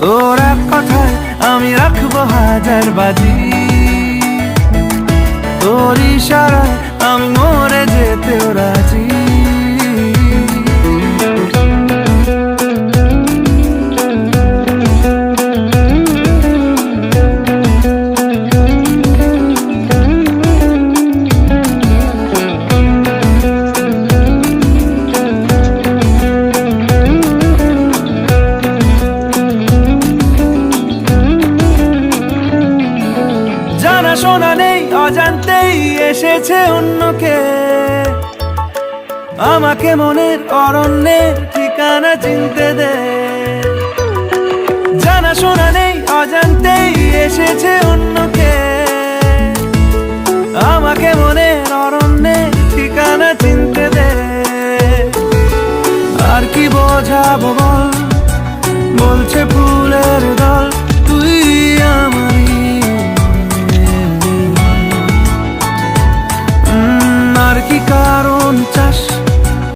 তোর এক কথায় আমি রাখব হাজার বাজি। শোনা নেই, অজান্তেই এসেছে অন্যকে। আমাকে মনের অরণ্যের ঠিকানা চিনতে দে। জানা শোনা নেই, অজান্তেই এসেছে অন্যকে। আমাকে মনের অরণ্যের ঠিকানা চিনতে দে। আর কি বোঝাবো বল? বলছে ফুলের দল। কারণ